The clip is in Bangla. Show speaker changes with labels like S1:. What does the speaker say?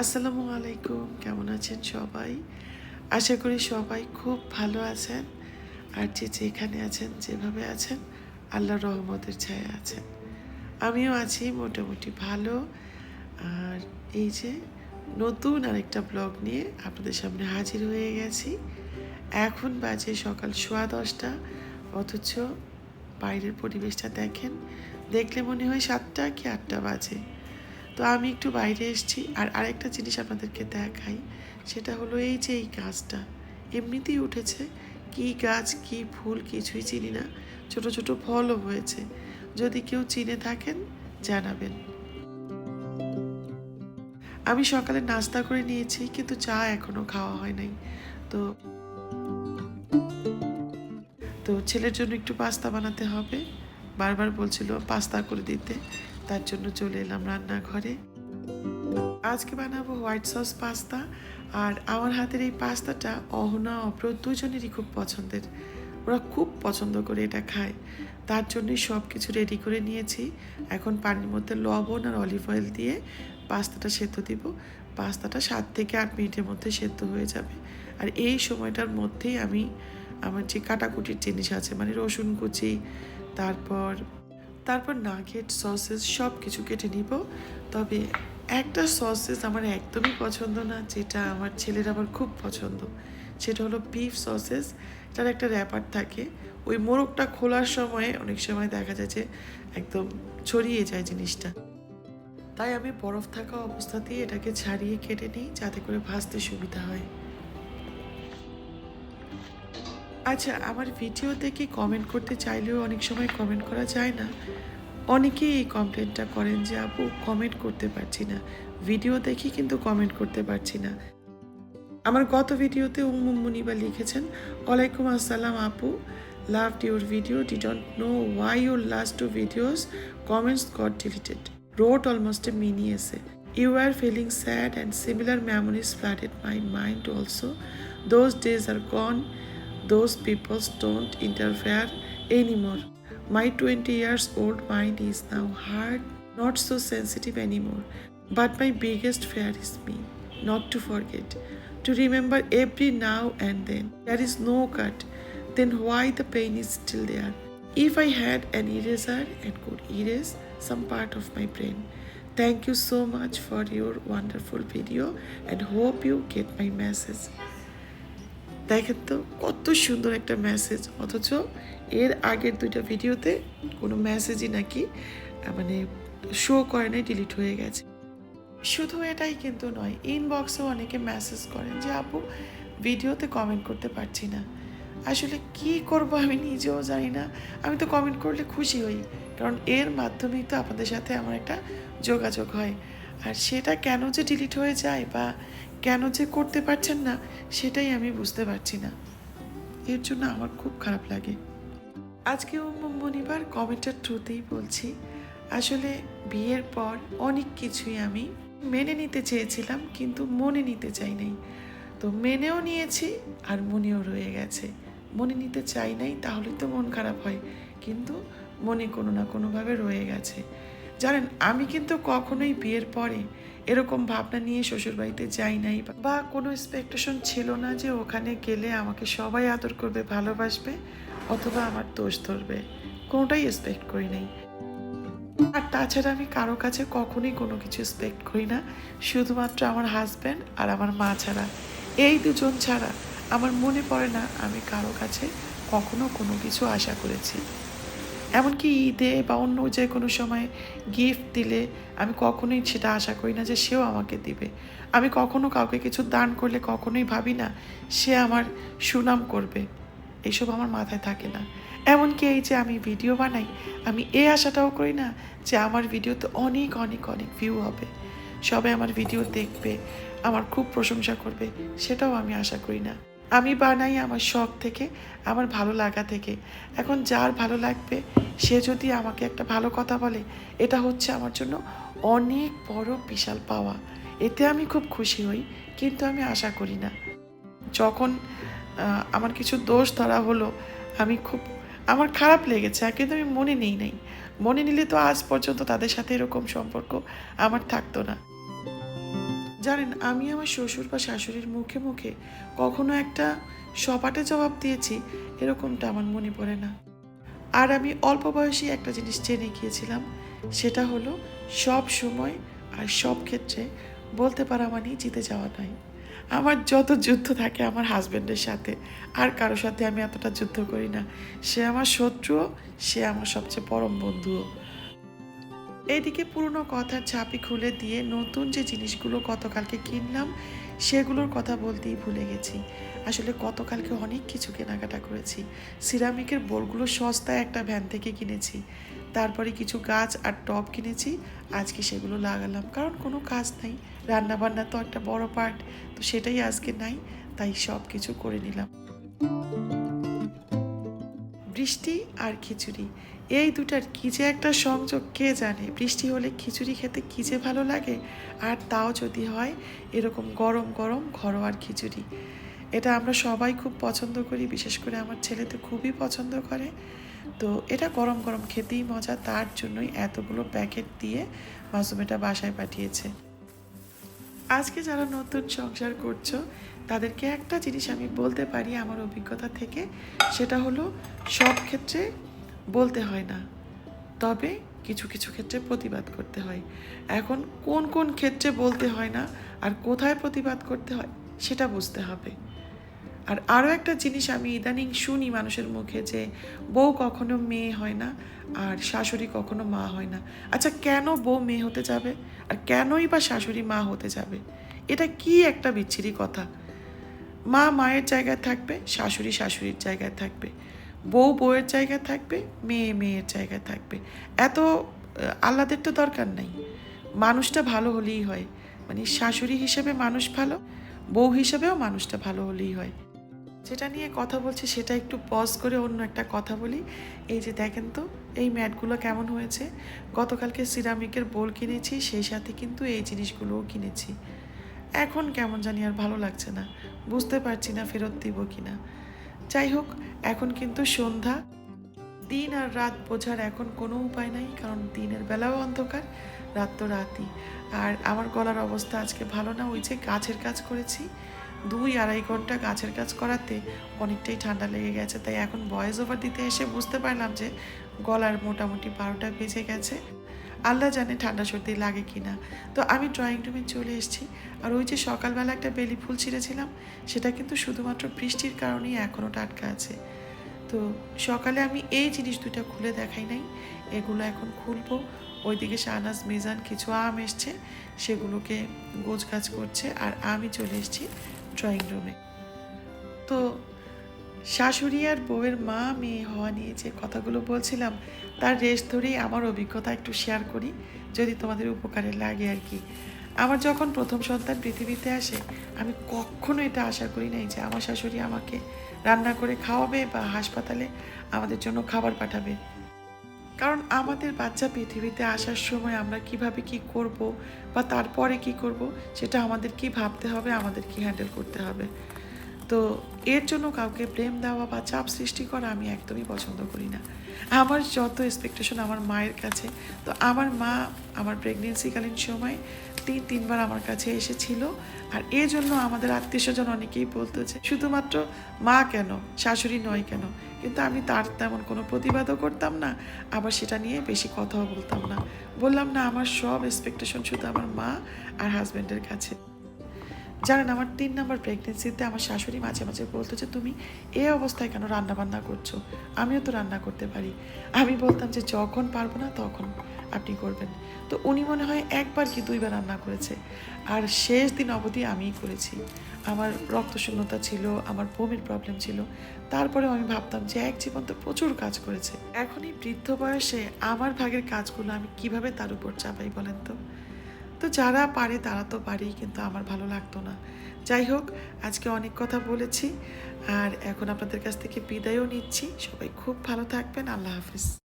S1: আসসালামু আলাইকুম, কেমন আছেন সবাই? আশা করি সবাই খুব ভালো আছেন। আর যে যেখানে আছেন, যেভাবে আছেন আল্লাহ রহমতের ছায়া আছেন। আমিও আছি মোটামুটি ভালো। আর এই যে নতুন আরেকটা ব্লগ নিয়ে আপনাদের সামনে হাজির হয়ে গেছি। এখন বাজে সকাল সোয়া দশটা, অথচ বাইরের পরিবেশটা দেখেন, দেখলে মনে হয় সাতটা কি আটটা বাজে। তো আমি একটু বাইরে এসেছি, আর আরেকটা জিনিস আপনাদেরকে দেখাই, সেটা হলো এই যে এই গাছটা। এমনিতেই উঠেছে, কি গাছ, কি ফুল কিছুই চিনি না, ছোট ছোট ফলও হয়েছে। যদি কেউ চিনে থাকেন, জানাবেন। আমি সকালে নাস্তা করে নিয়েছি, কিন্তু চা এখনও খাওয়া হয় নাই। তো তো ছেলের জন্য একটু পাস্তা বানাতে হবে। বারবার বলছিল পাস্তা করে দিতে। তার জন্য চলে এলাম রান্নাঘরে। আজকে বানাবো হোয়াইট সস পাস্তা, আর আমার হাতের এই পাস্তাটা অহনা অপ্র দুজনেরই খুব পছন্দের। ওরা খুব পছন্দ করে এটা খায়। তার জন্যই সব কিছু রেডি করে নিয়েছি। এখন পানির মধ্যে লবণ আর অলিভ অয়েল দিয়ে পাস্তাটা সেদ্ধ দিব। পাস্তাটা সাত থেকে আট মিনিটের মধ্যে সেদ্ধ হয়ে যাবে। আর এই সময়টার মধ্যেই আমি আমার যে কাটাকুটির জিনিস আছে মানে রসুন কুচি, তারপর তারপর নাগেট সসেস সব কিছু কেটে নিব। তবে একটা সসেস আমার একদমই পছন্দ না, যেটা আমার ছেলের আবার খুব পছন্দ। সেটা হলো বিফ সসেস এটার একটা র্যাপার থাকে। ওই মোরগটা খোলার সময় অনেক সময় দেখা যায় যে একদম ছড়িয়ে যায় জিনিসটা। তাই আমি বরফ থাকা অবস্থাতেই এটাকে ছাড়িয়ে কেটে নিই, যাতে করে ভাজতে সুবিধা হয়। আচ্ছা আমার ভিডিও দেখে কমেন্ট করতে চাইলেও অনেক সময় কমেন্ট করা যায় না? অনেকেই এই কমপ্লেনটা করেন যে আপু কমেন্ট করতে পারছি না। ভিডিও দেখি কিন্তু কমেন্ট করতে পারছি না। আমার গত ভিডিওতে উম্মুম মুনিবা লিখেছেন ওয়ালাইকুম আসসালাম আপু। Love your video D don't know why your last two videos comments got deleted wrote almost a mini essay. You were feeling sad, and similar memories flooded my mind also Those days are gone, those people don't interfere anymore. My 20 years old mind is now hard, not so sensitive anymore. But my biggest fear is me, not to forget, to remember every now and then. There is no cut, then why the pain is still there? If I had an eraser and could erase some part of my brain. Thank you so much for your wonderful video and hope you get my message. দেখেন তো, কত সুন্দর একটা মেসেজ অথচ এর আগের দুইটা ভিডিওতে কোনো মেসেজই নাকি মানে শো করে নাই ডিলিট হয়ে গেছে। শুধু এটাই কিন্তু নয় ইনবক্সেও অনেকে মেসেজ করেন যে, আপু ভিডিওতে কমেন্ট করতে পারছি না। আসলে কি করব আমি নিজেও জানি না। আমি তো কমেন্ট করলে খুশি হই। কারণ এর মাধ্যমেই তো আপনাদের সাথে আমার একটা যোগাযোগ হয়। আর সেটা কেন যে ডিলিট হয়ে যায় বা কেন যে করতে পারছেন না, সেটাই আমি বুঝতে পারছি না। এর জন্য আমার খুব খারাপ লাগে। আজকে মনিবার কমেন্টের থ্রুতেই বলছি, আসলে বিয়ের পর অনেক কিছুই আমি মেনে নিতে চেয়েছিলাম, কিন্তু মনে নিতে চাই নাই। তো মেনেও নিয়েছি আর মনেও রয়ে গেছে। মনে নিতে চাই নাই, তাহলে তো মন খারাপ হয়, কিন্তু মনে কোনো না কোনোভাবে রয়ে গেছে। জানেন, আমি কিন্তু কখনোই বিয়ের পরে এরকম ভাবনা নিয়ে শ্বশুরবাড়িতে যাই নাই বা- কোনো এক্সপেকটেশন ছিল না যে ওখানে গেলে আমাকে সবাই আদর করবে, ভালোবাসবে, অথবা আমার দোষ ধরবে। কোনোটাই এক্সপেক্ট করি নাই। আর তাছাড়া আমি কারও কাছে কখনোই কোনো কিছু এক্সপেক্ট করি না। শুধুমাত্র আমার হাজব্যান্ড আর আমার মা ছাড়া। এই দুজন ছাড়া আমার মনে পড়ে না আমি কারও কাছে কখনো কোনো কিছু আশা করেছি। এমনকি ঈদে বা অন্য যে কোনো সময় গিফট দিলে আমি কখনোই সেটা আশা করি না যে সেও আমাকে দিবে। আমি কখনো কাউকে কিছু দান করলে কখনোই ভাবি না সে আমার সুনাম করবে। এসব আমার মাথায় থাকে না। এমনকি এই যে আমি ভিডিও বানাই, আমি এই আশাটাও করি না যে আমার ভিডিওতে অনেক অনেক অনেক ভিউ হবে। সবাই আমার ভিডিও দেখবে, আমার খুব প্রশংসা করবে, সেটাও আমি আশা করি না। আমি বানাই আমার শখ থেকে, আমার ভালো লাগা থেকে। এখন যার ভালো লাগবে, সে যদি আমাকে একটা ভালো কথা বলে, এটা হচ্ছে আমার জন্য অনেক বড় বিশাল পাওয়া। এতে আমি খুব খুশি হই, কিন্তু আমি আশা করি না। যখন আমার কিছু দোষ ধরা হলো, আমি খুব, আমার খারাপ লেগেছে কিন্তু আমি মনে নেই নাই। মনে নিলে তো আজ পর্যন্ত তাদের সাথে এরকম সম্পর্ক আমার থাকতো না। জানেন, আমি আমার শ্বশুর বা শাশুড়ির মুখে মুখে কখনো একটা সপাটে জবাব দিয়েছি, এরকমটা আমার মনে পড়ে না। আর আমি অল্প বয়সী একটা জিনিস জেনে গিয়েছিলাম, সেটা হলো সব সময় আর সব ক্ষেত্রে বলতে পারা মানেই জিতে যাওয়া নয়। আমার যত যুদ্ধ থাকে আমার হাজব্যান্ডের সাথে, আর কারোর সাথে আমি এতটা যুদ্ধ করি না। সে আমার শত্রুও, সে আমার সবচেয়ে পরম বন্ধুও। এইদিকে পুরনো কথার চাপি খুলে দিয়ে নতুন যে জিনিসগুলো গতকালকে কিনলাম, সেগুলোর কথা বলতেই ভুলে গেছি। আসলে গতকালকে অনেক কিছু কেনাকাটা করেছি। সিরামিকের বোলগুলো সস্তায় একটা ভ্যান থেকে কিনেছি। তারপরে কিছু গাছ আর টব কিনেছি। আজকে সেগুলো লাগালাম, কারণ কোনো কাজ নাই। রান্নাবান্না তো একটা বড় পার্ট তো সেটাই আজকে নাই, তাই সব কিছু করে নিলাম। বৃষ্টি আর খিচুড়ি। এই দুটার কী যে একটা সংযোগ, কে জানে? বৃষ্টি হলে খিচুড়ি খেতে কী যে ভালো লাগে? আর তাও যদি হয়, এরকম গরম গরম ঘরোয়ার খিচুড়ি। এটা আমরা সবাই খুব পছন্দ করি, বিশেষ করে আমার ছেলে তো খুবই পছন্দ করে। তো এটা গরম গরম খেতেই মজা, তার জন্যই এতগুলো প্যাকেট দিয়ে মাসুম এটা বাসায় পাঠিয়েছে। আজকে যারা নতুন সংসার করছ তাদেরকে একটা জিনিস আমি বলতে পারি আমার অভিজ্ঞতা থেকে, সেটা হলো সব ক্ষেত্রে বলতে হয় না, তবে কিছু কিছু ক্ষেত্রে প্রতিবাদ করতে হয়। এখন কোন কোন ক্ষেত্রে বলতে হয় না আর কোথায় প্রতিবাদ করতে হয় সেটা বুঝতে হবে। আর আরও একটা জিনিস আমি ইদানিং শুনি মানুষের মুখে যে বউ কখনো মেয়ে হয় না আর শাশুড়ি কখনো মা হয় না। আচ্ছা কেন বউ মেয়ে হতে যাবে আর কেনই বা শাশুড়ি মা হতে যাবে? এটা কি একটা বিচ্ছিরি কথা? মা মায়ের জায়গায় থাকবে, শাশুড়ি শাশুড়ির জায়গায় থাকবে, বউ বউয়ের জায়গায় থাকবে, মেয়ে মেয়ের জায়গায় থাকবে। এত আল্লাদের তো দরকার নাই। মানুষটা ভালো হলেই হয়। মানে শাশুড়ি হিসেবে মানুষ ভালো, বউ হিসেবেও মানুষটা ভালো হলেই হয়। যেটা নিয়ে কথা বলছি সেটা একটু পজ করে অন্য একটা কথা বলি। এই যে দেখেন তো, এই ম্যাটগুলো কেমন হয়েছে? গতকালকে সিরামিকের বোল কিনেছি, সেই সাথে কিন্তু এই জিনিসগুলোও কিনেছি। এখন কেমন জানি আর ভালো লাগছে না। বুঝতে পারছি না ফেরত দিব কি না যাই হোক, এখন কিন্তু সন্ধ্যা। দিন আর রাত বোঝার এখন কোনো উপায় নাই, কারণ দিনের বেলাও অন্ধকার রাত তো রাতই। আর আমার গলার অবস্থা আজকে ভালো না, ওই যে গাছের কাজ করেছি। দুই আড়াই ঘণ্টা গাছের কাজ করাতে অনেকটাই ঠান্ডা লেগে গেছে, তাই এখন ভয়েস ওভার দিতে এসে বুঝতে পারলাম যে গলার মোটামুটি বারোটা বেজে গেছে। আল্লাহ জানে ঠান্ডা সর্দি লাগে কি না তো আমি ড্রয়িং রুমে চলে এসেছি। আর ওই যে সকালবেলা একটা বেলি ফুল ছিঁড়েছিলাম, সেটা কিন্তু শুধুমাত্র বৃষ্টির কারণেই এখনও টাটকা আছে। তো সকালে আমি এই জিনিস দুটো খুলে দেখাই নাই, এগুলো এখন খুলবো। ওইদিকে শাহনাজ, মিজান কিছু আম এসছে, সেগুলোকে গোছ গাছ করছে, আর আমি চলে এসেছি ড্রয়িং রুমে তো শাশুড়ি আর বউয়ের মা মেয়ে হওয়া নিয়ে যে কথাগুলো বলছিলাম, তার রেশ ধরেই আমার অভিজ্ঞতা একটু শেয়ার করি, যদি তোমাদের উপকারে লাগে আর কি। আমার যখন প্রথম সন্তান পৃথিবীতে আসে, আমি কখনো এটা আশা করি নাই যে আমার শাশুড়ি আমাকে রান্না করে খাওয়াবে বা হাসপাতালে আমাদের জন্য খাবার পাঠাবে। কারণ আমাদের বাচ্চা পৃথিবীতে আসার সময় আমরা কীভাবে কি করব বা তারপরে কি করব, সেটা আমাদের কি ভাবতে হবে, আমাদের কি হ্যান্ডেল করতে হবে। তো এর জন্য কাউকে প্রেম দেওয়া বা চাপ সৃষ্টি করা আমি একদমই পছন্দ করি না। আমার যত এক্সপেকটেশন আমার মায়ের কাছে, তো আমার মা আমার প্রেগনেন্সিকালীন সময় তিন, তিনবার আমার কাছে এসেছিল। আর এর জন্য আমাদের আত্মীয় স্বজন অনেকেই বলতো যে শুধুমাত্র মা কেন? শাশুড়ি নয় কেন? কিন্তু আমি তার তেমন কোনো প্রতিবাদও করতাম না, আবার সেটা নিয়ে বেশি কথাও বলতাম না। বললাম, না, আমার সব এক্সপেকটেশন শুধু আমার মা আর হাজব্যান্ডের কাছে। জানেন, আমার তিন নম্বর প্রেগনেন্সিতে আমার শাশুড়ি মাঝে মাঝে বলতো যে, তুমি এ অবস্থায় কেন রান্না বান্না করছ? আমিও তো রান্না করতে পারি। আমি বলতাম যে, যখন পারব না, তখন আপনি করবেন। তো উনি মনে হয় একবার কি দুইবার রান্না করেছে। আর শেষ দিন অবধি আমিই করেছি। আমার রক্তশূন্যতা ছিল, আমার বমির প্রবলেম ছিল। তারপরেও আমি ভাবতাম যে, এক জীবন তো প্রচুর কাজ করেছে। এখনই বৃদ্ধ বয়সে আমার ভাগের কাজগুলো আমি কীভাবে তার উপর চাপাই বলেন তো? তো যারা পারে তারা তো পারেই, কিন্তু আমার ভালো লাগতো না। যাই হোক, আজকে অনেক কথা বলেছি, আর এখন আপনাদের কাছ থেকে বিদায়ও নিচ্ছি। সবাই খুব ভালো থাকবেন, আল্লাহ হাফিজ।